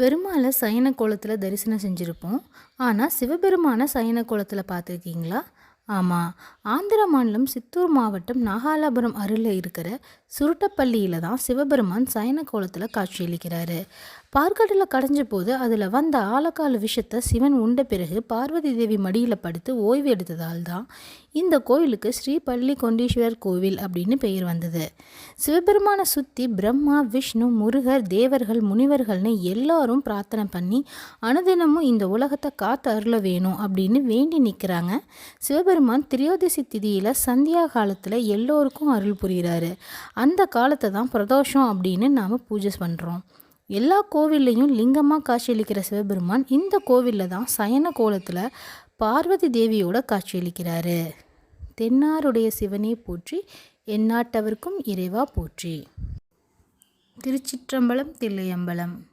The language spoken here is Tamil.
பெருமாளை சயன கோலத்தில் தரிசனம் செஞ்சுருப்போம். ஆனால் சிவபெருமானை சயன கோலத்தில் பார்த்துருக்கீங்களா? ஆமாம் ஆந்திர மாநிலம் சித்தூர் மாவட்டம் நாகாலாபுரம் அருகில் இருக்கிற சுருட்டப்பள்ளியில் தான் சிவபெருமான் சயன கோலத்தில் காட்சியளிக்கிறாரு. பார்க்கடலில் கடைஞ்ச போது அதில் வந்த ஆலக்கால விஷத்தை சிவன் உண்ட பிறகு பார்வதி தேவி மடியில் படுத்து ஓய்வு எடுத்ததால் தான் இந்த கோயிலுக்கு ஸ்ரீ பள்ளி கொண்டீஸ்வரர் கோவில் அப்படின்னு பெயர் வந்தது. சிவபெருமானை சுற்றி பிரம்மா விஷ்ணு முருகர் தேவர்கள் முனிவர்கள்னு எல்லாரும் பிரார்த்தனை பண்ணி அனுதினமும் இந்த உலகத்தை காத்து அருள வேணும் அப்படின்னு வேண்டி நிற்கிறாங்க சிவபெருமான் திரியோதசி திதியில் சந்தியா காலத்தில் எல்லோருக்கும் அருள் புரிகிறாரு அந்த காலத்தை தான் பிரதோஷம் அப்படின்னு நாம் பூஜை பண்ணுறோம் எல்லா கோவில்லையும் லிங்கமாக காட்சியளிக்கிற சிவபெருமான் இந்த கோவிலில் தான் சயன கோலத்தில் பார்வதி தேவியோட காட்சியளிக்கிறாரு தென்னாருடைய சிவனே போற்றி எந்நாட்டவர்க்கும் இறைவா போற்றி. திருச்சிற்றம்பலம் தில்லையம்பலம்.